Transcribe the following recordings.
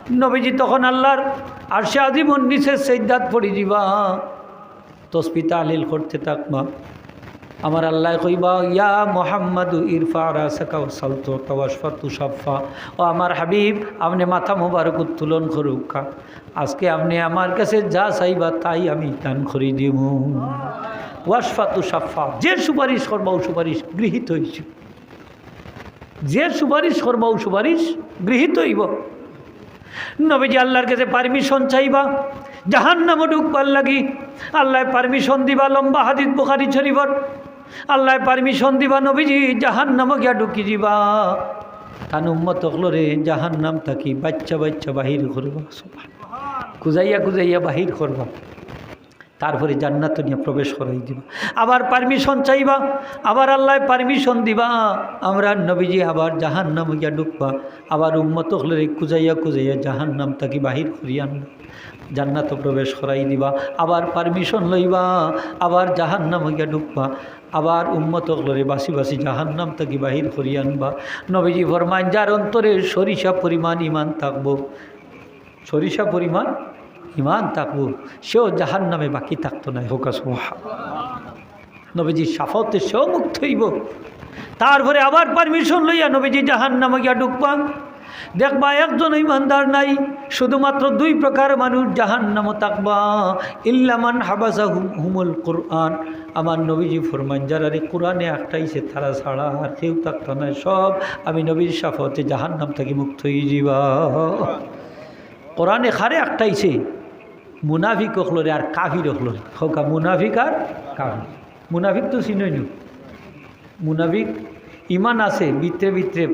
নবীজি তখন আল্লাহর আর সে আজিমন নিচে সৈদাত পড়ি দিবা। তসবি তালিল করতে থাকবা। আমার আল্লাহ কইবা, ইয়া মোহাম্মদ ইরফা রাসাকা সালতো তওয়াসফা তুষাফা ও আমার হাবিব, আপনি মাথা মোবারক উত্তোলন করুকা আজকে আপনি আমার কাছে যা চাইবা তাই আমি দান করে দিব। ওয়াসফা তুষাফা যে সুপারিশ করবা ও সুপারিশ গৃহীত হয়েছে যে সুপারিশ করবা ও সুপারিশ গৃহীত হইব। নবীজি আল্লাহর কাছে পারমিশন চাইবা জাহান নামও ঢুকবার লাগি। আল্লাহ পারমিশন দিবা, লম্বা হাদিদ বুখারি শরীফর। আল্লাহ পারমিশন দিবা, নবীজি জাহান নামও গিয়া ঢুকি দিবা। তান রে জাহান নাম থাকি বাচ্চা বাচ্চা বাহির করবা কুজাইয়া কুজাইয়া বাহির করবা। তারপরে জান্নাত নিয়ে প্রবেশ করাই দিবা। আবার পারমিশন চাইবা, আবার আল্লাহ পারমিশন দিবা। আমরা নবীজি আবার জাহান নাম গিয়া ঢুকবা আবার উম্মত হলে কুজাইয়া কুজাইয়া জাহান নাম তাকে বাহির করিয়া আনবা। জান্নাত প্রবেশ করাই দিবা, আবার পারমিশন লইবা, আবার জাহান নাম গিয়া ঢুকবা আবার উম্মত হলে বাসি বাসি জাহান নাম তাকে বাহির করিয়া আনবা। নবীজি ফরমান যার অন্তরে সরিষা পরিমাণ ইমান থাকব। সরিষা পরিমাণ ইমান থাকব, সেও জাহান নামে বাকি থাকতো না। হোকা সোহা নবীজি সাফতে সেও মুক্ত হইব। তারপরে আবার পারমিশন লইয়া নবীজি জাহান নামে গিয়া ঢুকবা দেখবা একজন ইমানদার নাই, শুধুমাত্র দুই প্রকার মানুষ জাহান নাম থাকবা। ইল্লামান হাবাসা হুম হুমুল কোরআন। আমার নবীজি ফরমান, যারা রে কোরআনে একটাইছে তারা ছাড়া আর কেউ থাকতো না। সব আমি নবীর সাফতে জাহান নাম থেকে মুক্ত হয়ে যাবা কোরআনে খারে একটাইছে মুনাফিক হলরে আর কাফির হলরে হোকা মুনাফিক আর কাফির। মুনাফিক তো চিনই নি। মুনাফিক ইমান আছে ভিতরে ভিতরে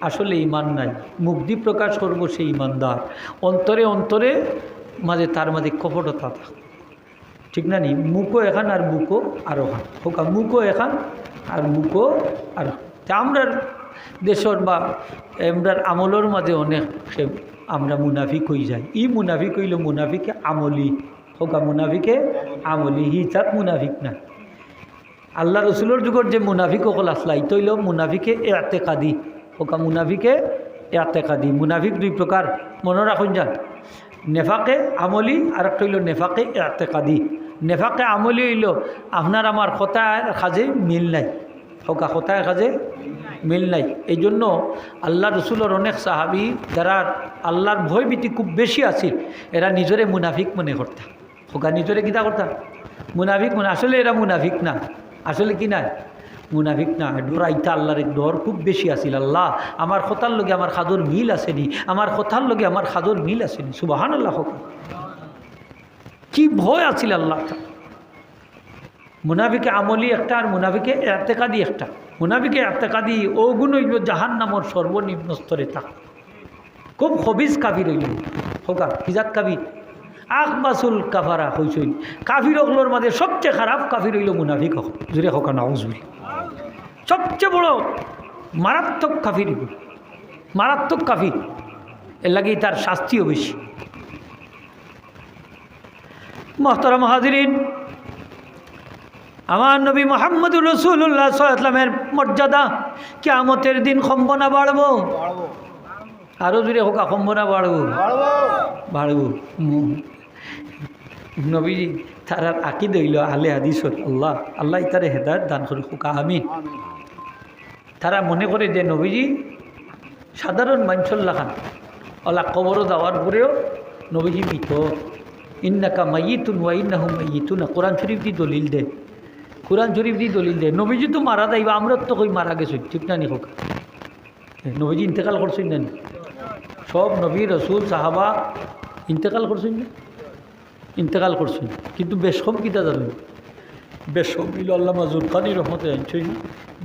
আসলে ইমান নাই। মুগ্ধি প্রকাশ করব সেই ইমানদার। অন্তরে অন্তরে মাঝে তার মাঝে কপটতা থাকে। ঠিক না নি? মুখো এখান আর বুকো আর ওখান। হোকা মুখো এখান আর মুখো আর আমরার দেশর বা আমরার আমলের মাঝে অনেক আমরা মুনাফিক হয়ে যাই। ই মুনাফিক হইল মুনাফিকে আমলি। হোকা মুনাফিকে আমলি। হি তাত মুনাফিক না। আল্লাহ রসুলোর যুগর যে মুনাফিক অকল আসলা, ইত হইল মুনাফিকে এতে কাদি হোকা মুনাফিকে এতে কাদি মুনাফিক দুই প্রকার। মনে রাখুন যান, নেফাকে আমলি আর একটা হইল নেফাকে এতে কাদি নেফাকে আমলি হইল, আপনার আমার কথায় কাজে মিল নাই। হোকা কথায় কাজে মিল নাই। এই জন্য আল্লাহ রসুলের অনেক সাহাবি যারা আল্লাহর ভয়ভীতি খুব বেশি আছিল, এরা নিজরে মুনাফিক মনে করতাম হোকা নিজরে কিতা করতাম মুনাফিক মনে আসলে এরা মুনাফিক না। আসলে কি নাই? মুনাফিক না। ডরাইতা আল্লাহর ডর খুব বেশি আছিল। আল্লাহ, আমার কথার লগে আমার খাদর মিল আসেনি। আমার কথার লগে আমার খাদর মিল আসেনি। সুবাহান আল্লাহ হোক কি ভয় আছিল আল্লাহ মুনাফিকে আমলি একটা আর মুনাফিকে এতেকাদি একটা। মুনাফিকে এতেকাদি ওগুণ হইল জাহান নামর সর্বনিম্ন স্তরে থাক খুব হবিজ কাবির হইল। হোকা হিজাত কাবির আকবাসুল কাফারা হইসইল কাফির অগলোর মাঝে সবচেয়ে খারাপ কাফির হইল মুনাফিক জুড়ে হকা নাউজুল সবচেয়ে বড় মারাত্মক কাফির মারাত্মক কাফির। এর লাগেই তার শাস্তিও বেশি। মহতরম হাজিরিন আমার নবী মোহাম্মদুর রসুল্লাহ সাল্লামের মর্যাদা কেমতের দিন সম্বনা বাড়বো। আরও জুড়ে হোকা সম্বনা বাড়বো। বাড়বো। নবী তার আঁকি দইল আলে হাদিসর আল্লাহ। আল্লাহ তারে হেদায়ত দান করে হোকা, আমিন। তারা মনে করে যে নবীজি সাধারণ মাঞ্চল্লা খান। আল্লাহ কবরও দেওয়ার পরেও নবীজি মিত। ইন্নাকা মাইতুন ওয়া ইন্নাহু মাইতুন কোরআন শরীফ দি দলিল দে কোরআন শরীফ দি দলিল দে নবীজি তো মারা যাইবা, আমরা তো কই মারা গেছি, ঠিক না নি নবীজি ইন্তেকাল করছেন না সব নবী, রসুল, সাহাবা ইন্তেকাল করছেন না? ইন্তেকাল করছেন। কিন্তু বেশম কিতা জানেন? বেশম হইল আল্লাহ মাজুর খানি রহমতে আনছেন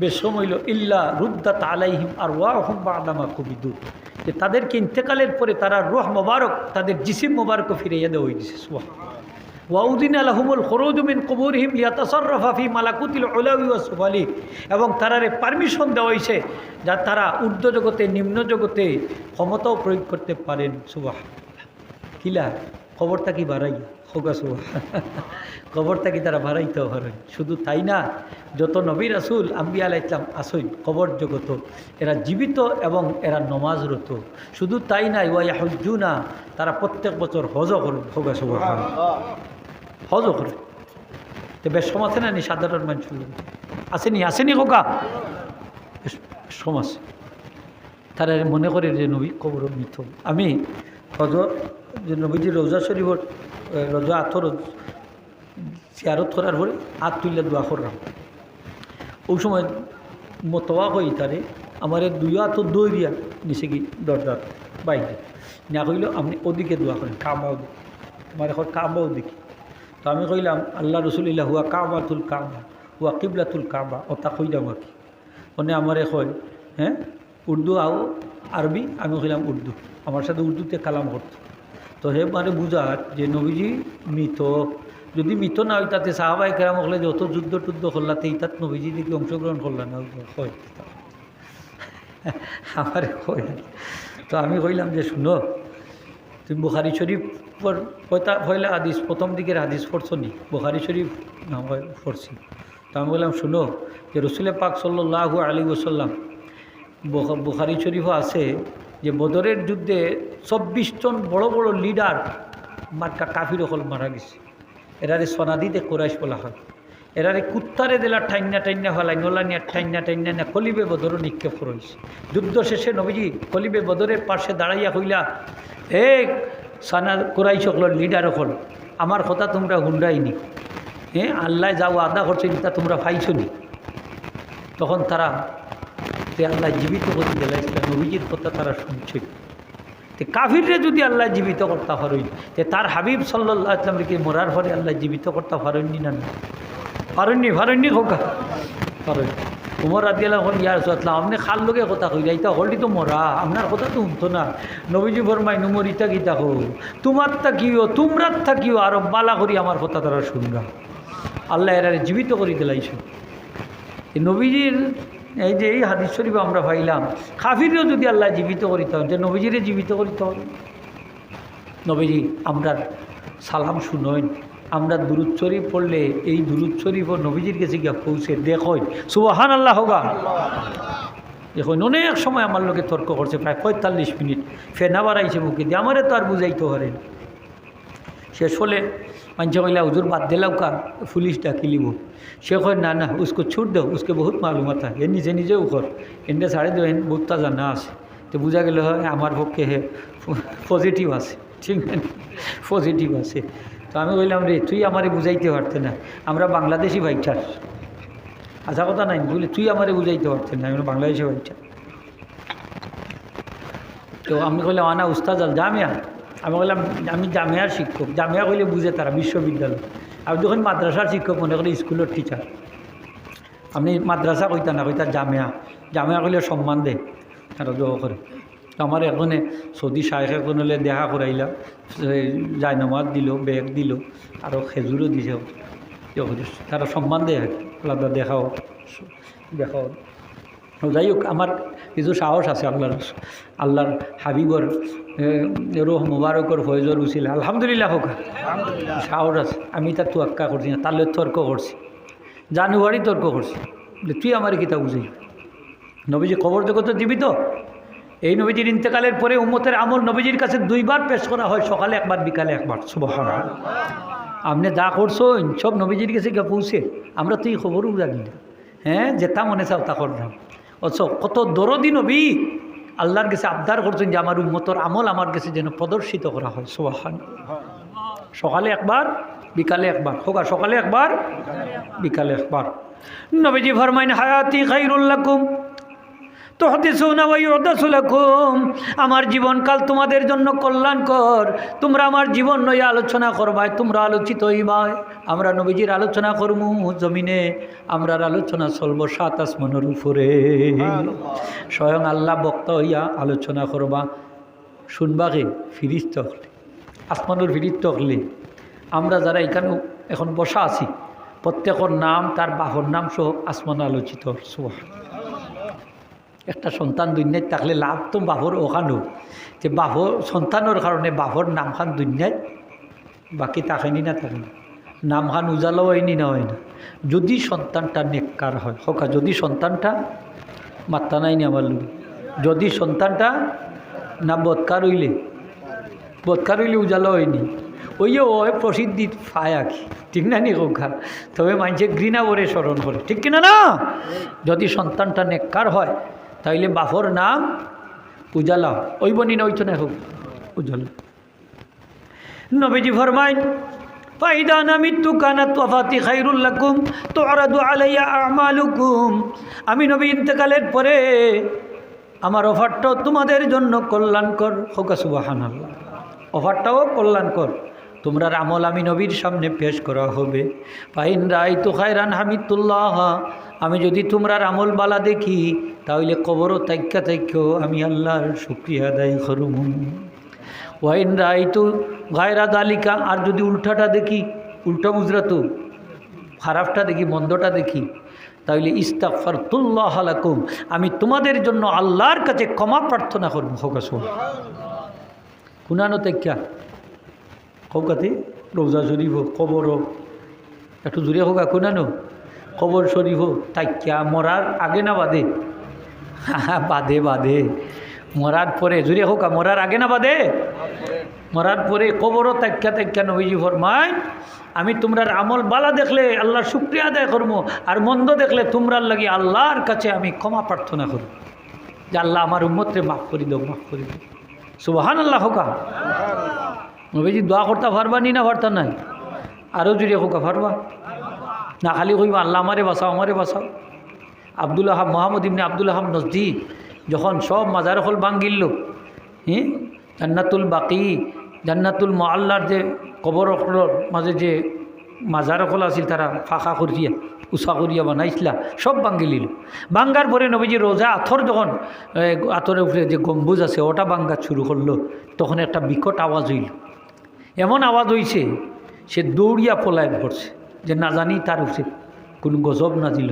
বেশম হইল ইল্লা রুদ্দা তালাইহিম আর ওয়া রহম বা আদামা কবিদু। যে তাদেরকে ইন্তেকালের পরে তারা রোহ মোবারক, তাদের জিসিম মোবারকও ফিরাইয়া দেওয়া হয়েছে সোয়া ওয়াউদ্দিন আলহমুল খরৌজমিন কবুরহিম ইয়াতাসরফাফি মালাকুতিল ওলাউি ওয়া সুফালি। এবং তারারে পারমিশন দেওয়া হয়েছে যা তারা ঊর্ধ্ব জগতে, নিম্ন জগতে ক্ষমতাও প্রয়োগ করতে পারেন। সুবাহ কিলা? খবরটা কি বাড়াই? হোগাসু কবর থাকি তারা ভাড়াইতে পারে শুধু তাই না, যত নবী রাসুল আম্বি আলাহ ইসলাম আসইন কবর জগত, এরা জীবিত এবং এরা নমাজরত। শুধু তাই না ওয়াই হজ্জু না তারা প্রত্যেক বছর হজ করে হোগাসু হজ করে। তো বেশ সম আছে না নি সাধারণ মানুষ আসেনি আসেনি কোকা সম আছে। তারা মনে করে যে নবী কবর মৃত আমি হজর, যে নবীজি রোজা শরীফর রোজা আথর চেয়ারত করার পরে হাত তুললে দোয়া করলাম। ওই সময় মতোয়া হই তারে, আমার দুই হাত দই দিয়া নিচে কি দরজার বাইরে। না কইল, আপনি ওদিকে দোয়া করেন কাবাও দিকে আমার এখন কাবাও দেখি তো আমি কইলাম, আল্লাহ রসুলিল্লাহ হুয়া কাবাতুল কাবা, হুয়া কিবলাতুল কাবা ওটা কইলাম আর কি? মানে আমারে কয় হ্যাঁ উর্দু আও আরবি? আমি কইলাম, উর্দু। আমার সাথে উর্দুতে কালাম করতো। তো হে মানে বুঝার যে নবীজি মৃত যদি মৃত না হয় তাতে সাহাবাই কেরাম হলে যত যুদ্ধ টুদ্ধ করলাতে তাত নবীজি দিকে অংশগ্রহণ করলাম না? হয় আমার কয়। তো আমি কইলাম যে, শুনো, তুমি বুখারি শরীফ পয়লা হাদিস প্রথম দিকের হাদিস পড়ছো নি? বুখারি শরীফ পড়ছি। তো আমি বললাম, শুনো, যে রসুলের পাক সাল্লাহ আলী ওসাল্লাম বুখা- বুখারি শরীফও আছে যে বদরের যুদ্ধে চব্বিশ জন বড় বড় লিডার মার্কা কাফির হল মারা গেছে। এরারে সোনাদিতে কোরাইশ বলা হয়। এরারে কুত্তারে দিলা ঠাইনা টাইনা ফেলাই নোলানিয়া ঠাইনা টাইনা না কলিবে বদর নিক্ষেপ করেছে। যুদ্ধ শেষে নবীজি কলিবে বদরের পাশে দাঁড়াইয়া হইলা এ সানা কোরাইশ হল লিডার হল আমার কথা তোমরা হুন্ডাইনি। হ্যাঁ আল্লাহ যাও আদা করছে তা তোমরা পাইছো নি তখন তারা তে আল্লাহ জীবিত করে দিলা ইসলাম নবীজির কথা তারা শুনছে তে কাফিররে যদি আল্লাহ জীবিত করতে পারেন তে তার হাবিব সাল্লাহ ইসলামকে মরার পরে আল্লাহ জীবিত করতে পারেননি না না পারেননি পারেননি হোকা পারেন উমর রাদিয়াল্লাহ হল ইয়ার সাল্লাম আপনি খাল লোকে কথা কই যাইতা হলটি তো মরা, আপনার কথা তো শুনতো না। নবীজি ফরমাই নুমর, ইতা গীতা হো তোমার থাকিও তোমরার থাকিও আরও বালা করি আমার কথা তারা শুনবা। আল্লাহ এরা জীবিত করে দিলাইছে। এই নবীজির, এই যে এই হাদিস শরীফ আমরা পাইলাম খাফিরেও যদি আল্লাহ জীবিত করিতে হন যে নবীজিরে জীবিত করিতে হবে নবীজি, আমরা সালাম শুনইন আমরা দুরুদ শরীফ পড়লে এই দুরুদ শরীফ নবীজির কাছে গিয়া পৌঁছে দেখইন সুবাহান আল্লাহ হোগা। দেখুন অনেক সময় আমার লোকে তর্ক করছে, প্রায় পঁয়তাল্লিশ মিনিট। ফেনা বাড়াইছে মুখে দিয়ে, আমারে তো আর বুঝাইতে পারেন শেষ হলে মানুষ কইলা, হুজুর, বাদ দিলাম কা, পুলিশ ডাকি লিব। সে কয়, না না, উসকো ছুট দাও, উসকে বহুত মালুমাত হয় এ নিজে নিজেও কর এনটা ছাড়ে দেও, এন বহুত জানা আছে। তো বোঝা গেল, হয়, আমার পক্ষে হে পজিটিভ আছে, ঠিক না? পজিটিভ আছে। তো আমি বললাম রে, তুই আমারে বুঝাইতে পারতে না। আমরা বাংলাদেশি বাইটার আশা কথা নাই বলি, তুই আমারে বুঝাইতে পারতে না আমরা বাংলাদেশি বাইটার তো আমি কইলাম, আনা উস্তাদ আল জামিয়া। আমি বললাম আমি জামিয়ার শিক্ষক। জামিয়া কইলে বুঝে তারা, বিশ্ববিদ্যালয়। আমি যখন মাদ্রাসার শিক্ষক, মনে করি স্কুলের টিচার আপনি মাদ্রাসা কইতা না কইতা জামিয়া। জামিয়া কইলে সম্মান দে, তারা জব করে। আমার এখানে সৌদি শাহেখ এখন হলে দেখা করাইলাম জায়নামাজ দিল ব্যাগ দিল আরও খেজুরও দিছে। তারা সম্মান দেয়। আলাদা দেখাও। দেখাও। তো যাই হোক আমার কিছু সাহস আছে আল্লাহর আল্লাহর হাবিবর রোহ মুবারকর ফয়জর উচিল। আলহামদুলিল্লাহ হোক। সাহস আছে। আমি তার তোয়াক্কা করছি না তাহলে তর্ক করছি জানুয়ারি তর্ক করছি তুই আমার কিতা বুঝি নবীজি খবর জগত জীবিত এই নবীজির ইন্তেকালের পরে উম্মতের আমল নবীজির কাছে দুইবার পেশ করা হয়, সকালে একবার, বিকালে একবার। সুবহান আপনি যা করছ সব নবীজির কাছে গিয়ে পৌঁছে, আমরা তো এই খবরও জানি না। হ্যাঁ যেতা মনে চাও তা করলাম। অথচ কত দরদি নবী আল্লাহর কাছে আবদার করছেন যে আমার উম্মতর আমল আমার কাছে যেন প্রদর্শিত করা হয়। সুবহান সকালে একবার, বিকালে একবার। হোক সকালে একবার, বিকালে একবার। নবীজি ফরমাইন, হায়াতি খাইরুল্লাকুম আমার জীবনকাল তোমাদের জন্য কল্যাণকর। তোমরা আমার জীবন নয় আলোচনা করবাই তোমরা আলোচিত হইবাই আমরা নবীজির আলোচনা করমু জমিনে আমরার আলোচনা চলবো সাত আসমানের উপরে। স্বয়ং আল্লাহ বক্তা হইয়া আলোচনা করবা। শুনবা কে? ফিরিস্ত হলে আসমানুর ফিরিস্ত হলে। আমরা যারা এখানে এখন বসা আছি প্রত্যেকের নাম তার বাহর নাম সহ আসমান আলোচিত। সুবাহ একটা সন্তান দুনিয়ায় থাকলে লাভ তো বাহর ওখানো যে বাহর সন্তানের কারণে বাহর নামখান দুনিয়ায় বাকি তাকেনি না থাকে না নাম হান উজালো হয়নি না হয় না? যদি সন্তানটা নেককার হয়, হোকা, যদি সন্তানটা মাত্রা নাই নি লোক। যদি সন্তানটা না বৎকার হইলে বৎকার হইলে উজালো হয়নি ওই যে ওই প্রসিদ্ধি পায় আর কি ঠিক না নি হোকা তবে মানুষে ঘৃণা করে স্মরণ করে ঠিক কিনা না? যদি সন্তানটা নেককার হয় তাইলে বাফর নাম উজালা। ওই বনি না ওইতো না উজালা। নবীজি ফরমাইন, ফাইদা নামিতু কানাত ওয়াফাতি খাইরুল লাকুম, তুআরাদু আলাইয়া আমালুকুম। আমি নবী ইন্তেকালের পরে আমার অফারটাও তোমাদের জন্য কল্যাণকর। হোক সুবহানাল্লাহ। অফারটাও কল্যাণকর। তোমরা আমল আমি নবীর সামনে পেশ করা হবে। পাইন রাই তো খায়রান হামিদুল্লাহ, আমি যদি তোমরার আমল বালা দেখি, তাহলে কবরও তাইক্যা তাইক্য আমি আল্লাহর শুক্রিয়া আদায় করুম। ওয়াইন রাই তো গায়রা দালিকা, আর যদি উল্টাটা দেখি, উল্টা মুজরা তো খারাপটা দেখি, মন্দটা দেখি, তাহলে ইস্তাকফার তুল্লাহ আলাকুম আমি তোমাদের জন্য আল্লাহর কাছে ক্ষমা প্রার্থনা করব। হোকাস কুনানো তেক্যা কৌকাতে রোজা শরীফ হোক কবর হোক একটু দূরে হোক কুনানো কবর শরীফ হোক তাইক্যা মরার আগে না বাদে। বাদে বাদে। মরার পরে জুড়ে হোক মরার আগে না বাদে। মরার পরে কবরও তাক্যা তাক্যা নবীজি ফরমায় আমি তোমরার আমল বালা দেখলে আল্লাহর শুক্রিয়া আদায় করব আর মন্দ দেখলে তোমরার লাগি আল্লাহর কাছে আমি ক্ষমা প্রার্থনা করব যে আল্লাহ আমার উম্মতরে মাফ করি দাও মাফ করি দাও সুবাহান আল্লাহ হোকা নবীজি দোয়া করতে পারবা নি না পারতা নাই? আরও জুড়ে হোকা পারবা না খালি কইবা আল্লাহ আমারে বাঁচাও আমারে বাঁচাও। আব্দুল আহাব মোহাম্মদ ইবনে আব্দুল আহাব নজদি যখন সব মাজার হল ভাঙ্গিল হ্যাঁ জান্নাতুল বাকি জান্নাতুল মোয়াল্লার যে কবর মাঝে যে মাজার হল আছিল তারা ফাঁকা করিয়া উষা করিয়া বানাইছিলা সব ভাঙ্গি লিল ভাঙ্গার পরে নবীজি রোজা আথর যখন এ, আথরের উপরে যে গম্বুজ আছে ওটা ভাঙ্গা শুরু করল তখন একটা বিকট আওয়াজ হইল। এমন আওয়াজ হইছে, সে দৌড়িয়া পলায় পড়ছে যে না জানি তার উপরে কোনো গজব না দিল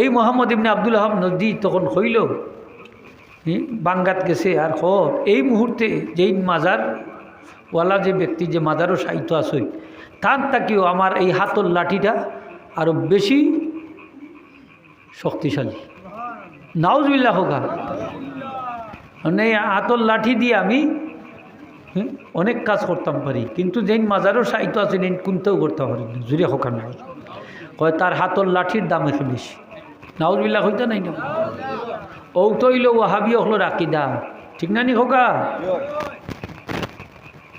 এই মোহাম্মদ ইবনে আব্দুল আহাব নদী তখন হইল বাঙ্গাত গেছে আর হ এই মুহূর্তে যেই মাজার, ওয়ালা যে ব্যক্তি, যে মাজারও সাহিত্য আছে, তার তাকেও আমার এই হাতর লাঠিটা আরও বেশি শক্তিশালী। নাউজবিল্লা হোকা মানে হাতর লাঠি দিয়ে আমি হুম, অনেক কাজ করতাম পারি কিন্তু যেই মাজারও সাহিত্য আছে নেই কোনতেও করতে পারি না জুড়ে হোকা না কয় তার হাতর লাঠির দাম বেশি। নাউজবিল্লা হইতে নাই না? ও তৈল ওয়াহাবি হলো রাকিদা ঠিক না নি হোকা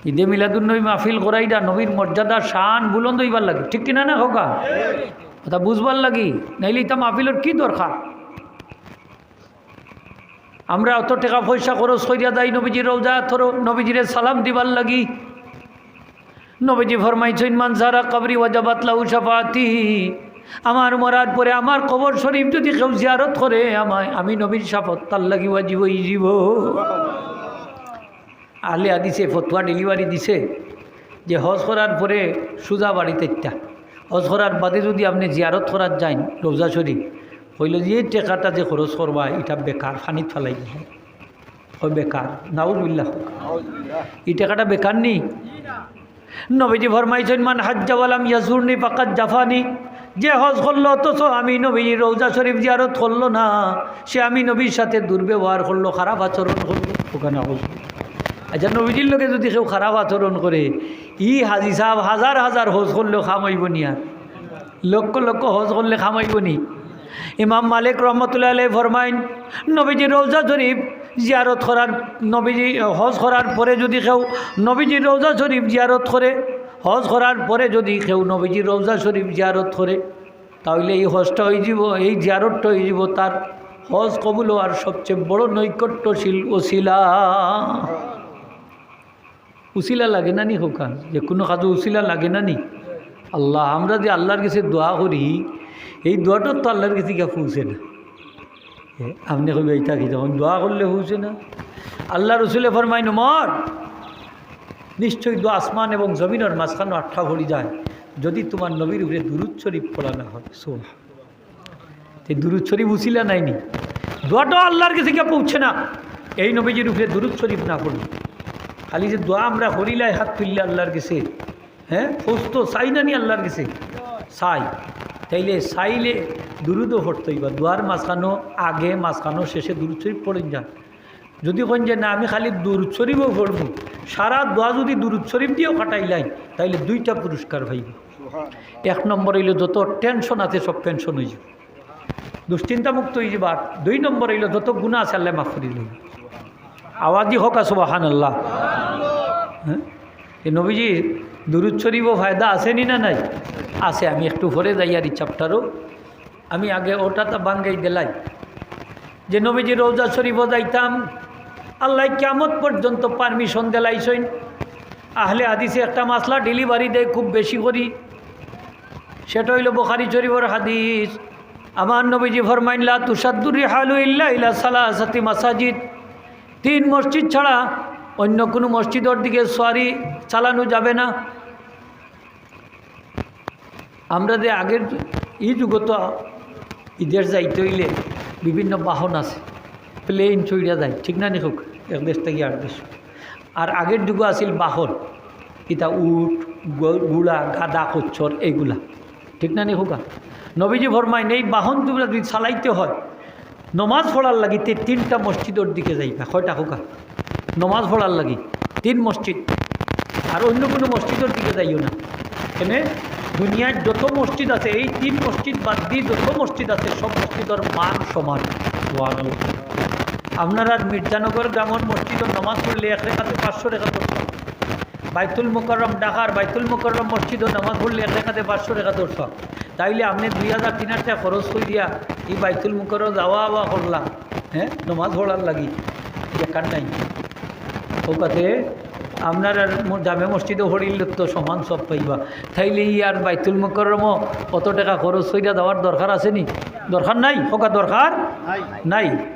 ঈদে মিলাদুন্নবী মাহফিল করাই দা নবীর মর্যাদা শান বুলন্দ হইবার লাগে। ঠিক কিনা না হোকা কথা বুঝবার লাগি নাইলে তা মাহফিলের কি দরকার? আমরা অত টাকা পয়সা খরচ করিয়া দাই, নবীজির রোজা থরো নবীজিরে সালাম দিবার লাগি। নবীজি ফরমাইছেন মানসারা কবরি ওয়াজাবাত লাউ শাফাতি আমার মরার পরে আমার কবর শরীফ যদি কেউ জিয়ারত করে আমায়, আমি নবীর শাফত তার লাগি ওয়াজিব জীব আলিয়া দিছে ফতুয়া ডেলিভারি দিছে যে হজ করার পরে সুজা বাড়িতে একটা। হজ করার বাদে যদি আপনি জিয়ারত করার যান রোজা শরীফ হইল যে এই টেকাটা যে খরচ করবা এটা বেকার ফানিত ফেলাই দিল হয় বেকার নাউজবিল্লাহ। এই টাকাটা বেকার নেই নবীজি ফরমাইছেন মান হাজ্জাওয়ালাম ইয়াজুরনি পাকাত জাফানি। যে হজ করল অথচ আমি নবী রৌজা শরীফ জিয়ারত করল না। সে আমি নবীর সাথে দুর্ব্যবহার করল খারাপ আচরণ করল। ওখানে আচ্ছা নবীজির লোকে যদি কেউ খারাপ আচরণ করে ই হাজি সাহেব হাজার হাজার হজ করলেও খামাইব নি আর? লক্ষ লক্ষ হজ করলে খামাইব নি? ইমাম মালিক রহমতুল্লাহ আলাই ফরমাইন, নবীজি রৌজা শরীফ জিয়ারত করার, নবীজি হজ করার পরে যদি কেউ নবীজি রৌজা শরীফ জিয়ারত করে, হজ করার পরে যদি কেউ নবীজি রৌজা শরীফ জিয়ারত করে, তাহলে এই হজটা হয়ে যাব, এই জিয়ারতটা হয়ে যাব তার হজ কবুল আর সবচেয়ে বড় নৈকট্যশীল ওসিলা। উসিলা লাগে না নি হোকা যে কোনো কাজে উসিলা লাগে না নি? আল্লাহ, আমরা যে আল্লাহর কাছে দোয়া করি এই দোয়াটা তো আল্লাহর কাছে গিয়ে পৌঁছে না। আপনি কইবে এইটা কি যখন দোয়া করলে পৌঁছে না? আল্লাহ রসুলে ফরমাইন মর নিশ্চয়ই দোয়া আসমান এবং জমিনের মাঝখানে আঠা ভরি যায়। যদি তোমার নবীর উপরে দুরুদ শরীফ পড়া না হয় সোহ এই দুরুদ শরীফ উসিলা নাইনি দোয়াটাও আল্লাহর কাছে গিয়ে পৌঁছে না? এই নবীজির উপরে দুরুদ শরীফ না পড়লে খালি যে দোয়া আমরা করিলাই, হাত তুললে আল্লাহর কাছে। হ্যাঁ সুস্থ চাই না নি আল্লাহর কাছে? চাই। তাইলে চাইলে দুরুদও হইবা। দোয়ার মাঝখানো আগে মাঝখানো শেষে দুরুদ শরীফ পড়েন যান। যদি কোন যে না আমি খালি দুরুদ শরীফও পড়ব। সারা দোয়া যদি দুরুদ শরীফ দিয়েও কাটাইলাই তাইলে দুইটা পুরস্কার পাইব। এক নম্বর হইল যত টেনশন আছে সব পেনশন হয়ে যাবে দুশ্চিন্তা মুক্ত হয়ে যাবে আর দুই নম্বর হইল যত গুণা আছে আল্লাহ মাফ করে লইব আওয়াজই হোক আসবাহান আল্লাহ হ্যাঁ? এই নবীজি দুরুদ শরীফও ফায়দা আসেনি না নাই? আছে, আমি একটু ভরে যাই আর এই চ্যাপ্টারও আমি আগে ওটা তো বাঙ্গাই দিলাই। যে নবীজি রৌজা শরীফও যাইতাম, আল্লাহ কেমত পর্যন্ত পারমিশন দিলাইছেন। আহলে হাদিসে একটা মাসলা ডেলিভারি দেয় খুব বেশি করি। সেটা হইল বোখারি শরীফর হাদিস। আমার নবীজি ফরমাইল্লা তুষাদ্দুরি হালু ইল্লা ইলা সালাসাতি মাসাজিদ। তিন মসজিদ ছাড়া অন্য কোনো মসজিদের দিকে সোয়ারি চালানো যাবে না। আমরা যে আগের ই যুগত ঈদের যাইতে হইলে বিভিন্ন বাহন আছে প্লেন চইরা যায়, ঠিক না নিখুক এক দেশ থেকে আর দেশ। আর আগের যুগ আছিল বাহন, ইতা উট গুড়া, গাদা কচ্ছর এইগুলা, ঠিক না নিখুকা নবীজি ফরমাইন, এই বাহন তোমরা যদি চালাইতে হয়, নমাজ পড়ার লাগিতে তিনটা মসজিদের দিকে যাইবা, কয়টা হোকা নমাজ পড়ার লাগি, তিন মসজিদ। আর অন্য কোনো মসজিদের দিকে যাইও না। এনে দুনিয়ার যত মসজিদ আছে এই তিন মসজিদ বাদ দিয়ে যত মসজিদ আছে সব মসজিদের মান সমান। আপনার মির্জানগর গ্রামের মসজিদের নমাজ পড়লে এক রেখাতে পাঁচশো রেখা ধরতাম বাইতুল মুকররম ঢাকার বাইতুল মুকররম মসজিদও নামাজ পড়লে এক রেখাতে পাঁচশো রেখা ধরতাম তাইলে আপনি দুই হাজার তিন হাজার টাকা খরচ করে দিয়া এই বাইতুল মুকরর যাওয়া আওয়া করলাম হ্যাঁ? নমাজ পড়ার লাগি। দেখার নাই। ওকাতে আপনার জামে মসজিদে হরিল তো সমান সব পাইবা। তাইলে ই আর বাইতুল মুকরম অত টাকা খরচ হইয়া দেওয়ার দরকার আছে নি? দরকার নাই? হোকা দরকার? নাই।